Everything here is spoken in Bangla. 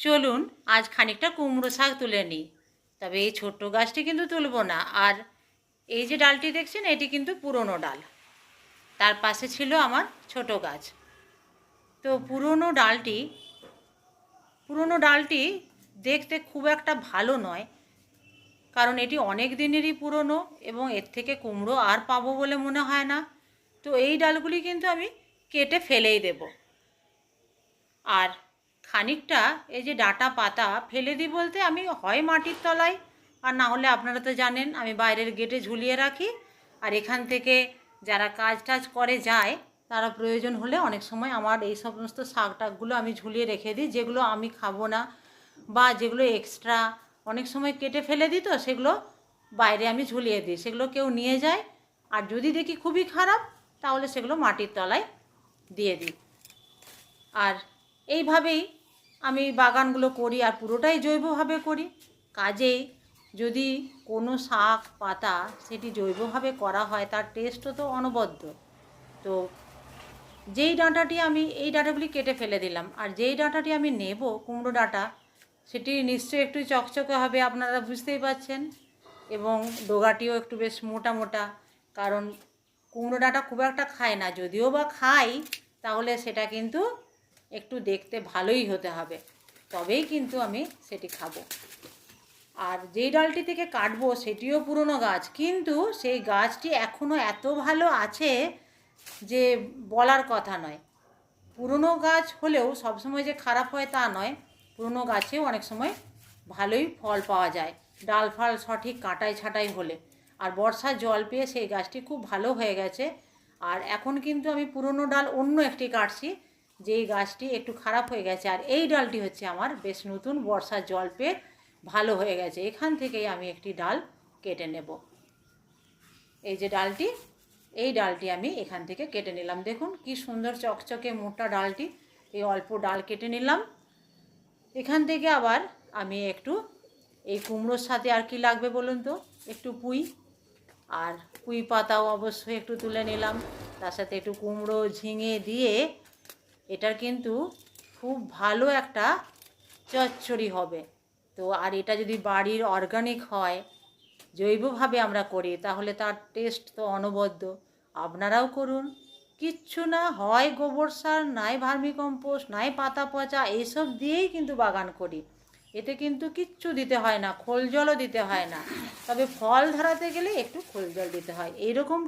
চলুন আজ খানিকটা কুমড়ো শাক তুলে নিই। তবে এই ছোট্ট গাছটি কিন্তু তুলবো না, আর এই যে ডালটি দেখছেন, এটি কিন্তু পুরনো ডাল। তার পাশে ছিল আমার ছোট গাছ। তো পুরনো ডালটি পুরনো ডালটি দেখতে খুব একটা ভালো নয়, কারণ এটি অনেক দিনেরই পুরনো এবং এর থেকে কুমড়ো আর পাবো বলে মনে হয় না। তো এই ডালগুলি কিন্তু আমি কেটে ফেলেই দেব। আর খানিকটা এই যে ডাটা পাতা ফেলে দিই বলতে আমি হয় মাটির তলায়। আর না হলে আপনারা তো জানেন, আমি বাইরের গেটে ঝুলিয়ে রাখি। আর এখান থেকে যারা কাজ টাজ করে যায়, তারা প্রয়োজন হলে অনেক সময় আমার এই সমস্ত শাক টাকগুলো আমি ঝুলিয়ে রেখে দিই, যেগুলো আমি খাব না। বা যেগুলো এক্সট্রা অনেক সময় কেটে ফেলে দিই তো, সেগুলো বাইরে আমি ঝুলিয়ে দিই, সেগুলো কেউ নিয়ে যায়। আর যদি দেখি খুবই খারাপ, তাহলে সেগুলো মাটির তলায় দিয়ে দিই। আর এইভাবেই আমি বাগানগুলো করি আর পুরোটাই জৈবভাবে করি। কাজেই যদি কোনো শাক, পাতা সেটি জৈবভাবে করা হয়, তার টেস্টও তো অনবদ্য। তো যেই ডাঁটাটি আমি, এই ডাঁটাগুলি কেটে ফেলে দিলাম। আর যেই ডাঁটাটি আমি নেব, কুমড়ো ডাঁটা, সেটি নিশ্চয়ই একটু চকচকে হবে, আপনারা বুঝতেই পারছেন। এবং ডোগাটিও একটু বেশ মোটা মোটা, কারণ কুমড়ো ডাঁটা খুব একটা খায় না। যদিও বা খাই তাহলে সেটা কিন্তু একটু দেখতে ভালোই হতে হবে। তবেই কিন্তু আমি সেটি খাব। আর যেই ডালটি থেকে কাটবো সেটিও পুরনো গাছ। কিন্তু সেই গাছটি এখনও এত ভালো আছে যে বলার কথা নয়। পুরনো গাছ হলেও সবসময় যে খারাপ হয় তা নয়। পুরনো গাছেও অনেক সময় ভালোই ফল পাওয়া যায়। ডাল ফাল সঠিক কাটাই ছাটাই হলে। আর বর্ষার জল পেয়ে সেই গাছটি খুব ভালো হয়ে গেছে। আর এখন কিন্তু আমি পুরনো ডাল অন্য একটি কাটছি। যেই গাছটি একটু খারাপ হয়ে গেছে আর এই ডালটি হচ্ছে আমার বেশ নতুন বর্ষার জল পেয়ে ভালো হয়ে গেছে। এখান থেকেই আমি একটি ডাল কেটে নেব। এই যে ডালটি, এই ডালটি আমি এখান থেকে কেটে নিলাম। দেখুন কি সুন্দর চকচকে মোটা ডালটি। এই অল্প ডাল কেটে নিলাম। এখান থেকে আবার আমি একটু এই কুমড়োর সাথে আর কি লাগবে বলুন তো? একটু পুঁই আর পুঁই পাতাও অবশ্যই একটু তুলে নিলাম। তার সাথে একটু কুমড়ো, ঝিঙে দিয়ে এটার কিন্তু খুব ভালো একটা চচ্চড়ি হবে। তো আর এটা যদি বাড়ির অর্গানিক হয়, জৈবভাবে আমরা করি, তাহলে তার টেস্ট তো অনবদ্য। আপনারাও করুন। কিচ্ছু না হয় গোবর সার, নাই ভার্মি কম্পোস্ট নাই পাতা পচা এইসব দিয়েই কিন্তু বাগান করি। এতে কিন্তু কিচ্ছু দিতে হয় না, খোল জলও দিতে হয় না। তবে ফল ধরাতে গেলে একটু খোল জল দিতে হয়। এইরকম